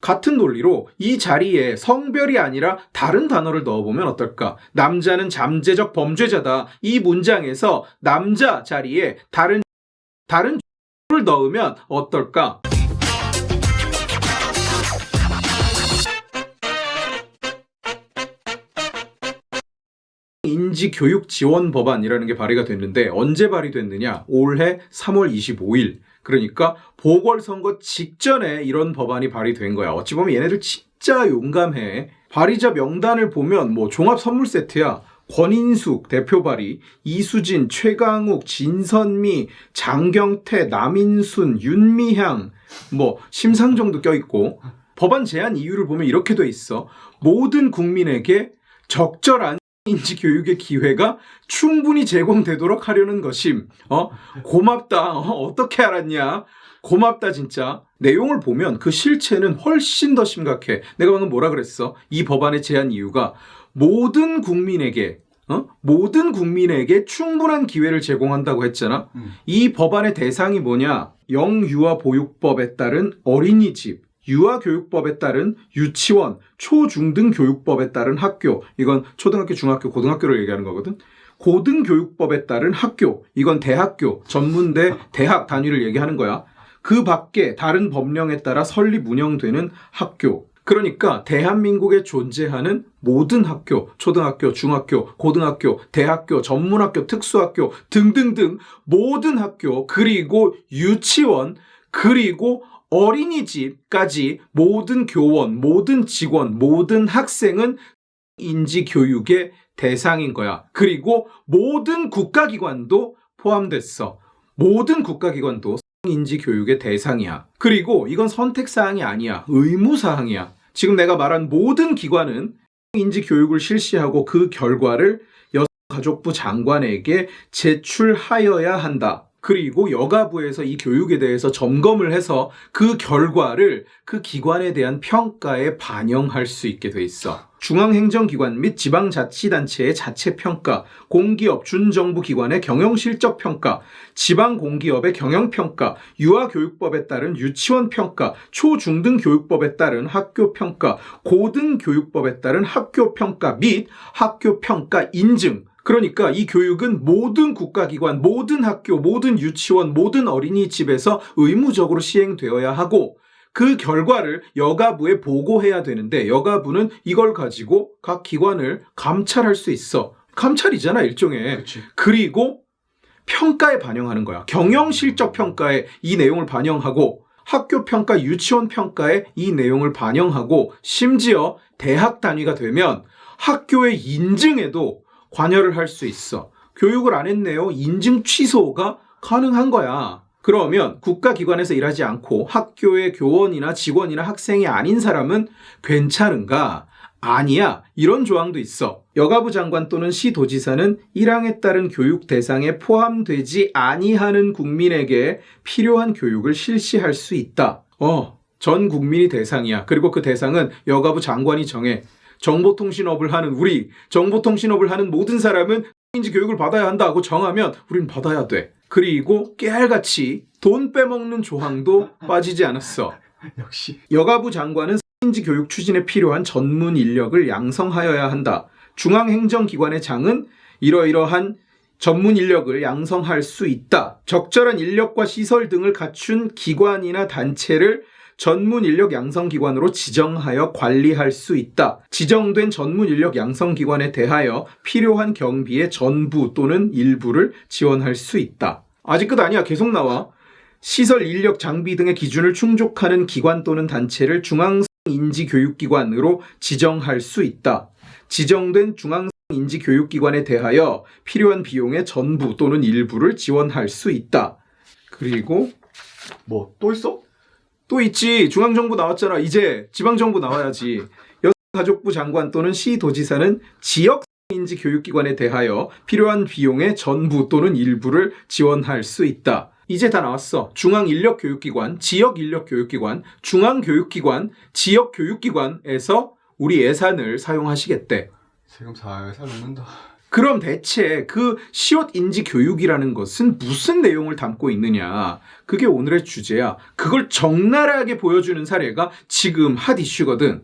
같은 논리로 이 자리에 성별이 아니라 다른 단어를 넣어보면 어떨까? 남자는 잠재적 범죄자다. 이 문장에서 남자 자리에 다른 다른 를 넣으면 어떨까? 인지 교육 지원 법안이라는 게 발의가 됐는데 언제 발의됐느냐? 올해 3월 25일. 그러니까 보궐선거 직전에 이런 법안이 발의된 거야. 어찌 보면 얘네들 진짜 용감해. 발의자 명단을 보면 뭐 종합 선물 세트야. 권인숙 대표 발의, 이수진, 최강욱, 진선미, 장경태, 남인순, 윤미향, 뭐 심상정도 껴있고 법안 제안 이유를 보면 이렇게 돼 있어. 모든 국민에게 적절한 인지 교육의 기회가 충분히 제공되도록 하려는 것임. 어? 고맙다. 어? 어떻게 알았냐? 고맙다 진짜. 내용을 보면 그 실체는 훨씬 더 심각해. 내가 방금 뭐라 그랬어? 이 법안의 제안 이유가 모든 국민에게 어? 모든 국민에게 충분한 기회를 제공한다고 했잖아. 음. 이 법안의 대상이 뭐냐? 영유아 보육법에 따른 어린이집, 유아교육법에 따른 유치원, 초중등 교육법에 따른 학교, 이건 초등학교, 중학교, 고등학교를 얘기하는 거거든. 고등교육법에 따른 학교, 이건 대학교, 전문대, 대학 단위를 얘기하는 거야. 그 밖에 다른 법령에 따라 설립 운영되는 학교. 그러니까 대한민국에 존재하는 모든 학교, 초등학교, 중학교, 고등학교, 대학교, 전문학교, 특수학교 등등등 모든 학교, 그리고 유치원, 그리고 어린이집까지 모든 교원, 모든 직원, 모든 학생은 인지 교육의 대상인 거야. 그리고 모든 국가기관도 포함됐어. 모든 국가기관도 인지 교육의 대상이야. 그리고 이건 선택 사항이 아니야. 의무 사항이야. 지금 내가 말한 모든 기관은 인지 교육을 실시하고 그 결과를 여가족부 장관에게 제출하여야 한다. 그리고 여가부에서 이 교육에 대해서 점검을 해서 그 결과를 그 기관에 대한 평가에 반영할 수 있게 돼 있어. 중앙행정기관 및 지방자치단체의 자체평가, 공기업, 준정부기관의 경영실적평가, 지방공기업의 경영평가, 유아교육법에 따른 유치원평가, 초중등교육법에 따른 학교평가, 고등교육법에 따른 학교평가 및 학교평가 인증, 그러니까 이 교육은 모든 국가기관, 모든 학교, 모든 유치원, 모든 어린이집에서 의무적으로 시행되어야 하고 그 결과를 여가부에 보고해야 되는데 여가부는 이걸 가지고 각 기관을 감찰할 수 있어. 감찰이잖아, 일종의. 그렇지. 그리고 평가에 반영하는 거야. 경영 실적 평가에 이 내용을 반영하고 학교 평가, 유치원 평가에 이 내용을 반영하고 심지어 대학 단위가 되면 학교의 인증에도 관여를 할 수 있어. 교육을 안 했네요. 인증 취소가 가능한 거야. 그러면 국가기관에서 일하지 않고 학교의 교원이나 직원이나 학생이 아닌 사람은 괜찮은가? 아니야. 이런 조항도 있어. 여가부 장관 또는 시 도지사는 1항에 따른 교육 대상에 포함되지 아니하는 국민에게 필요한 교육을 실시할 수 있다. 어, 전 국민이 대상이야. 그리고 그 대상은 여가부 장관이 정해. 정보통신업을 하는 우리, 정보통신업을 하는 모든 사람은 인지 교육을 받아야 한다고 정하면 우린 받아야 돼. 그리고 깨알같이 돈 빼먹는 조항도 빠지지 않았어. 역시. 여가부 장관은 인지 교육 추진에 필요한 전문 인력을 양성하여야 한다. 중앙행정기관의 장은 이러이러한 전문 인력을 양성할 수 있다. 적절한 인력과 시설 등을 갖춘 기관이나 단체를 전문 인력 양성 기관으로 지정하여 관리할 수 있다. 지정된 전문 인력 양성 기관에 대하여 필요한 경비의 전부 또는 일부를 지원할 수 있다. 아직 끝 아니야. 계속 나와. 시설 인력 장비 등의 기준을 충족하는 기관 또는 단체를 중앙 인지 교육기관으로 지정할 수 있다. 지정된 중앙 인지 교육기관에 대하여 필요한 비용의 전부 또는 일부를 지원할 수 있다. 그리고 뭐 또 있어? 또 있지. 중앙정부 나왔잖아. 이제 지방정부 나와야지. 여가족부 장관 또는 시도지사는 지역 인지 교육기관에 대하여 필요한 비용의 전부 또는 일부를 지원할 수 있다. 이제 다 나왔어. 중앙 인력 교육기관, 지역 인력 교육기관, 중앙 교육기관, 지역 교육기관에서 우리 예산을 사용하시겠대. 세금 살살 녹는다. 그럼 대체 그 시옷 인지 교육이라는 것은 무슨 내용을 담고 있느냐? 그게 오늘의 주제야. 그걸 적나라하게 보여주는 사례가 지금 핫 이슈거든.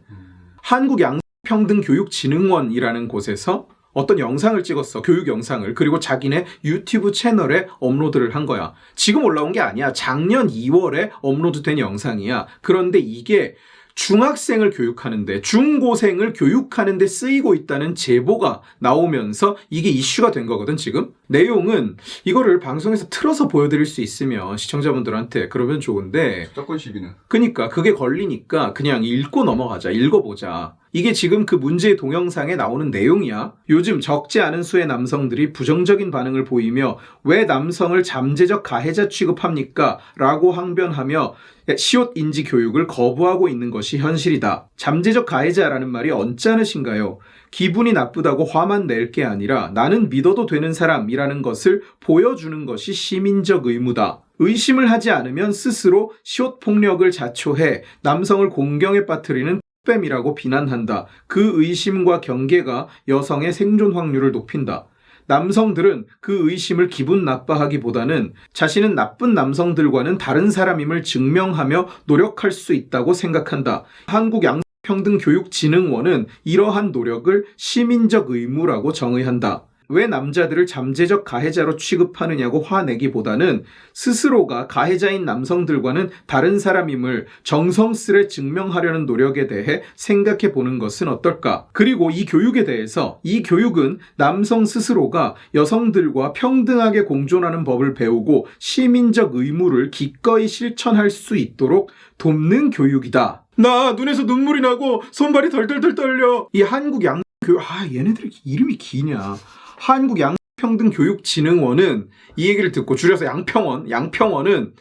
한국 양평등교육진흥원이라는 곳에서 어떤 영상을 찍었어. 교육 영상을. 그리고 자기네 유튜브 채널에 업로드를 한 거야. 지금 올라온 게 아니야. 작년 2월에 업로드된 영상이야. 그런데 이게 중학생을 교육하는데 중고생을 교육하는데 쓰이고 있다는 제보가 나오면서 이게 이슈가 된 거거든 지금 내용은 이거를 방송에서 틀어서 보여드릴 수 있으면 시청자분들한테 그러면 좋은데 저작권 시비는. 그니까 그게 걸리니까 그냥 읽고 넘어가자 읽어보자 이게 지금 그 문제의 동영상에 나오는 내용이야 요즘 적지 않은 수의 남성들이 부정적인 반응을 보이며 왜 남성을 잠재적 가해자 취급합니까? 라고 항변하며 시옷 인지 교육을 거부하고 있는 것이 현실이다. 잠재적 가해자라는 말이 언짢으신가요? 기분이 나쁘다고 화만 낼 게 아니라 나는 믿어도 되는 사람이라는 것을 보여주는 것이 시민적 의무다. 의심을 하지 않으면 스스로 시옷 폭력을 자초해 남성을 공경에 빠뜨리는 뺨이라고 비난한다. 그 의심과 경계가 여성의 생존 확률을 높인다. 남성들은 그 의심을 기분 나빠하기보다는 자신은 나쁜 남성들과는 다른 사람임을 증명하며 노력할 수 있다고 생각한다. 한국 양평등교육진흥원은 이러한 노력을 시민적 의무라고 정의한다. 왜 남자들을 잠재적 가해자로 취급하느냐고 화내기보다는 스스로가 가해자인 남성들과는 다른 사람임을 정성스레 증명하려는 노력에 대해 생각해 보는 것은 어떨까? 그리고 이 교육에 대해서 이 교육은 남성 스스로가 여성들과 평등하게 공존하는 법을 배우고 시민적 의무를 기꺼이 실천할 수 있도록 돕는 교육이다. 나 눈에서 눈물이 나고 손발이 덜덜덜 떨려. 이 한국 양 교육 아 얘네들 이름이 기냐? 한국 양평등교육진흥원은 이 얘기를 듣고 줄여서 양평원, 양평원은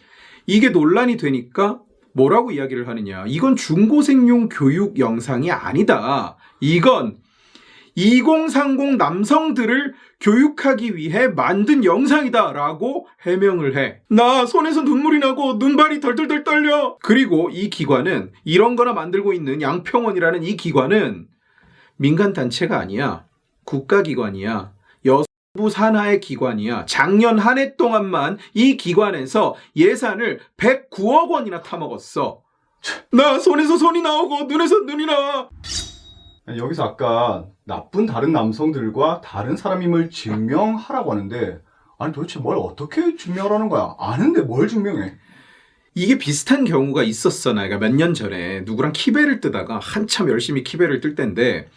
이게 논란이 되니까 뭐라고 이야기를 하느냐. 이건 중고생용 교육 영상이 아니다. 이건 2030 남성들을 교육하기 위해 만든 영상이다 라고 해명을 해. 나 손에서 눈물이 나고 눈발이 덜덜덜 떨려. 그리고 이 기관은 이런 거나 만들고 있는 양평원이라는 이 기관은 민간 단체가 아니야. 국가기관이야. 여성부 산하의 기관이야. 작년 한 해 동안만 이 기관에서 예산을 109억 원이나 타먹었어. 나 손에서 손이 나오고 눈에서 눈이 나. 아니, 여기서 아까 나쁜 다른 남성들과 다른 사람임을 증명하라고 하는데 아니 도대체 뭘 어떻게 증명하라는 거야? 아는데 뭘 증명해? 이게 비슷한 경우가 있었어. 내가 몇 년 전에 누구랑 키베를 뜨다가 한참 열심히 키베를 뜰 때인데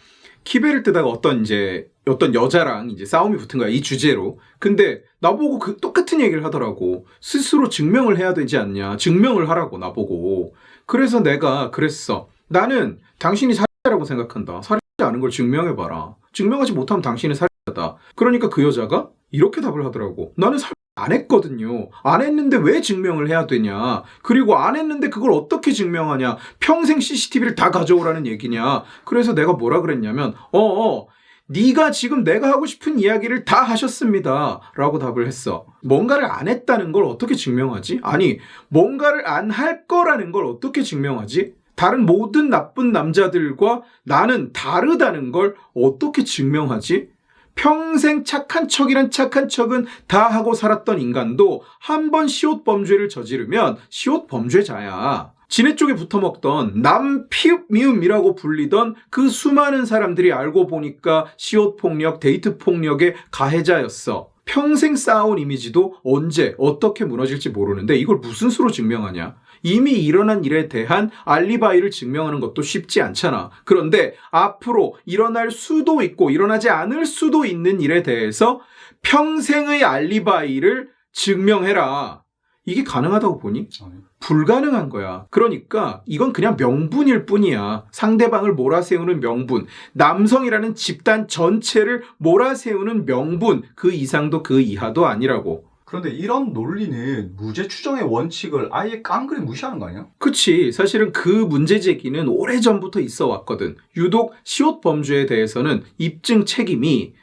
키베를 뜨다가 어떤 이제 어떤 여자랑 이제 싸움이 붙은 거야 이 주제로. 근데 나보고 그 똑같은 얘기를 하더라고. 스스로 증명을 해야 되지 않냐. 증명을 하라고 나보고. 그래서 내가 그랬어. 나는 당신이 살인자라고 생각한다. 살인자 않은 걸 증명해 봐라. 증명하지 못하면 당신은 살인자다. 그러니까 그 여자가 이렇게 답을 하더라고. 나는 살 안 했거든요. 안 했는데 왜 증명을 해야 되냐? 그리고 안 했는데 그걸 어떻게 증명하냐? 평생 CCTV를 다 가져오라는 얘기냐? 그래서 내가 뭐라 그랬냐면, 어, 어, 네가 지금 내가 하고 싶은 이야기를 다 하셨습니다. 라고 답을 했어. 뭔가를 안 했다는 걸 어떻게 증명하지? 아니, 뭔가를 안 할 거라는 걸 어떻게 증명하지? 다른 모든 나쁜 남자들과 나는 다르다는 걸 어떻게 증명하지? 평생 착한 척이란 착한 척은 다 하고 살았던 인간도 한 번 시옷 범죄를 저지르면 시옷 범죄자야. 지네 쪽에 붙어 먹던 남피읍미음이라고 불리던 그 수많은 사람들이 알고 보니까 시옷 폭력, 데이트 폭력의 가해자였어. 평생 쌓아온 이미지도 언제 어떻게 무너질지 모르는데 이걸 무슨 수로 증명하냐? 이미 일어난 일에 대한 알리바이를 증명하는 것도 쉽지 않잖아. 그런데 앞으로 일어날 수도 있고 일어나지 않을 수도 있는 일에 대해서 평생의 알리바이를 증명해라. 이게 가능하다고 보니? 아니, 불가능한 거야. 그러니까 이건 그냥 명분일 뿐이야. 상대방을 몰아세우는 명분. 남성이라는 집단 전체를 몰아세우는 명분. 그 이상도 그 이하도 아니라고. 그런데 이런 논리는 무죄 추정의 원칙을 아예 깡그리 무시하는 거 아니야? 그치. 사실은 그 문제 제기는 오래전부터 있어 왔거든. 유독 시옷 범죄에 대해서는 입증 책임이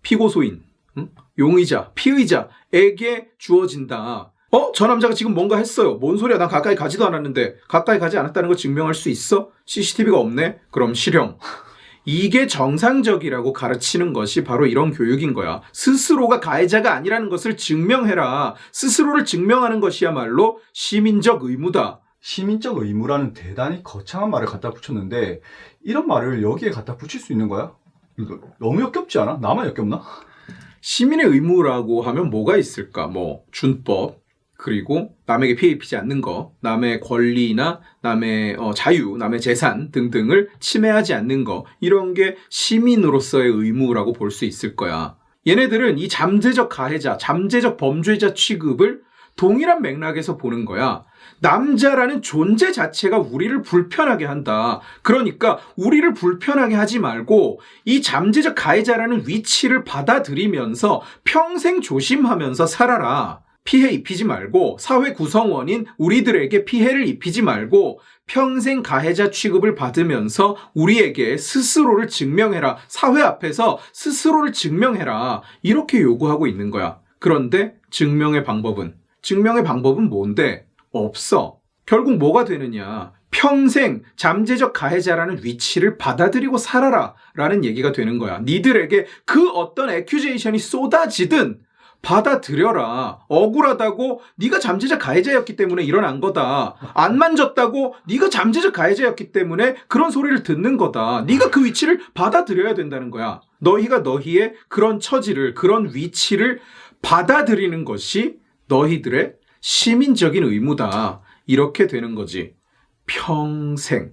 피고소인, 응? 용의자, 피의자에게 주어진다. 어? 저 남자가 지금 뭔가 했어요. 뭔 소리야? 난 가까이 가지도 않았는데. 가까이 가지 않았다는 거 증명할 수 있어? CCTV가 없네? 그럼 실형. 이게 정상적이라고 가르치는 것이 바로 이런 교육인 거야. 스스로가 가해자가 아니라는 것을 증명해라. 스스로를 증명하는 것이야말로 시민적 의무다. 시민적 의무라는 대단히 거창한 말을 갖다 붙였는데 이런 말을 여기에 갖다 붙일 수 있는 거야? 이거 너무 역겹지 않아? 나만 역겹나? 시민의 의무라고 하면 뭐가 있을까? 뭐 준법 그리고 남에게 피해 입히지 않는 거, 남의 권리나 남의 어, 자유, 남의 재산 등등을 침해하지 않는 거 이런 게 시민으로서의 의무라고 볼 수 있을 거야. 얘네들은 이 잠재적 가해자, 잠재적 범죄자 취급을 동일한 맥락에서 보는 거야. 남자라는 존재 자체가 우리를 불편하게 한다. 그러니까 우리를 불편하게 하지 말고 이 잠재적 가해자라는 위치를 받아들이면서 평생 조심하면서 살아라. 피해 입히지 말고 사회 구성원인 우리들에게 피해를 입히지 말고 평생 가해자 취급을 받으면서 우리에게 스스로를 증명해라. 사회 앞에서 스스로를 증명해라. 이렇게 요구하고 있는 거야. 그런데 증명의 방법은 증명의 방법은 뭔데? 없어. 결국 뭐가 되느냐? 평생 잠재적 가해자라는 위치를 받아들이고 살아라 라는 얘기가 되는 거야. 니들에게 그 어떤 에큐제이션이 쏟아지든 받아들여라. 억울하다고 네가 잠재적 가해자였기 때문에 일어난 거다. 안 만졌다고 네가 잠재적 가해자였기 때문에 그런 소리를 듣는 거다. 네가 그 위치를 받아들여야 된다는 거야. 너희가 너희의 그런 처지를 그런 위치를 받아들이는 것이 너희들의 시민적인 의무다. 이렇게 되는 거지. 평생.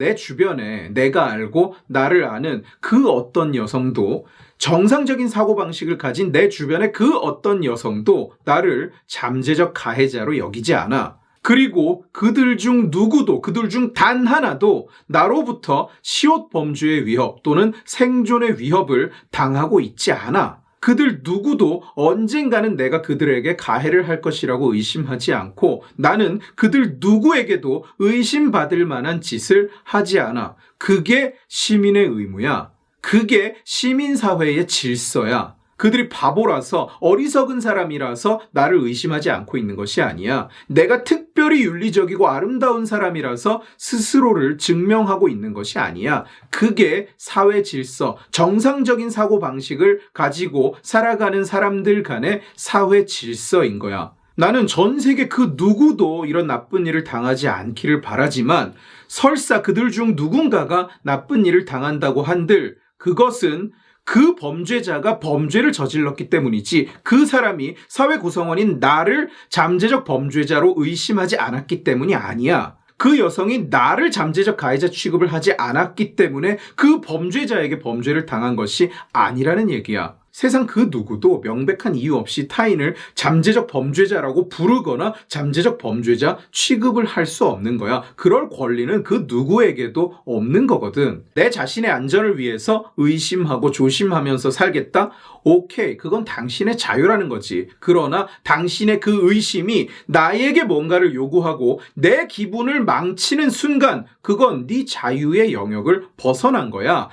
내 주변에 내가 알고 나를 아는 그 어떤 여성도 정상적인 사고방식을 가진 내 주변의 그 어떤 여성도 나를 잠재적 가해자로 여기지 않아. 그리고 그들 중 누구도, 그들 중 단 하나도 나로부터 시옷 범죄의 위협 또는 생존의 위협을 당하고 있지 않아. 그들 누구도 언젠가는 내가 그들에게 가해를 할 것이라고 의심하지 않고 나는 그들 누구에게도 의심받을 만한 짓을 하지 않아. 그게 시민의 의무야. 그게 시민사회의 질서야. 그들이 바보라서 어리석은 사람이라서 나를 의심하지 않고 있는 것이 아니야. 내가 특별히 윤리적이고 아름다운 사람이라서 스스로를 증명하고 있는 것이 아니야. 그게 사회 질서, 정상적인 사고 방식을 가지고 살아가는 사람들 간의 사회 질서인 거야. 나는 전 세계 그 누구도 이런 나쁜 일을 당하지 않기를 바라지만 설사 그들 중 누군가가 나쁜 일을 당한다고 한들 그것은 그 범죄자가 범죄를 저질렀기 때문이지 그 사람이 사회 구성원인 나를 잠재적 범죄자로 의심하지 않았기 때문이 아니야. 그 여성이 나를 잠재적 가해자 취급을 하지 않았기 때문에 그 범죄자에게 범죄를 당한 것이 아니라는 얘기야. 세상 그 누구도 명백한 이유 없이 타인을 잠재적 범죄자라고 부르거나 잠재적 범죄자 취급을 할 수 없는 거야. 그럴 권리는 그 누구에게도 없는 거거든. 내 자신의 안전을 위해서 의심하고 조심하면서 살겠다? 오케이. 그건 당신의 자유라는 거지. 그러나 당신의 그 의심이 나에게 뭔가를 요구하고 내 기분을 망치는 순간 그건 네 자유의 영역을 벗어난 거야.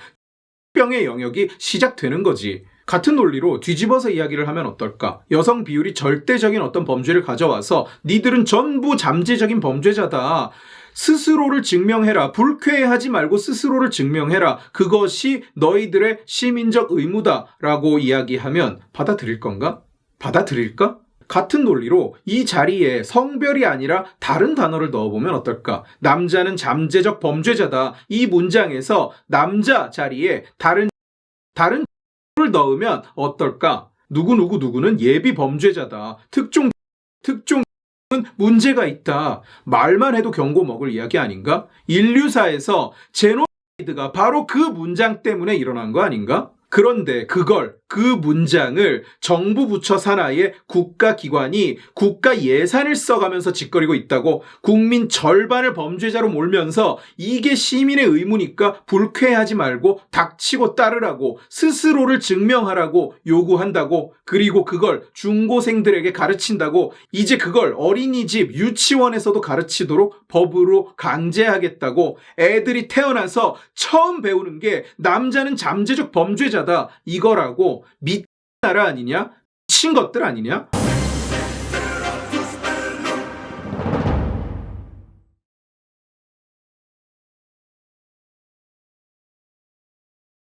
병의 영역이 시작되는 거지. 같은 논리로 뒤집어서 이야기를 하면 어떨까? 여성 비율이 절대적인 어떤 범죄를 가져와서 니들은 전부 잠재적인 범죄자다. 스스로를 증명해라. 불쾌해하지 말고 스스로를 증명해라. 그것이 너희들의 시민적 의무다. 라고 이야기하면 받아들일 건가? 받아들일까? 같은 논리로 이 자리에 성별이 아니라 다른 단어를 넣어보면 어떨까? 남자는 잠재적 범죄자다. 이 문장에서 남자 자리에 다른, 다른 를 넣으면 어떨까? 누구누구 누구는 예비 범죄자다. 특종, 특종은 문제가 있다. 말만 해도 경고 먹을 이야기 아닌가? 인류사에서 제노사이드가 바로 그 문장 때문에 일어난 거 아닌가? 그런데 그걸, 그 문장을 정부 부처 산하의 국가기관이 국가 예산을 써가면서 짓거리고 있다고 국민 절반을 범죄자로 몰면서 이게 시민의 의무니까 불쾌하지 말고 닥치고 따르라고 스스로를 증명하라고 요구한다고 그리고 그걸 중고생들에게 가르친다고 이제 그걸 어린이집, 유치원에서도 가르치도록 법으로 강제하겠다고 애들이 태어나서 처음 배우는 게 남자는 잠재적 범죄자다 이거라고 미 나라 아니냐? 미친 것들 아니냐?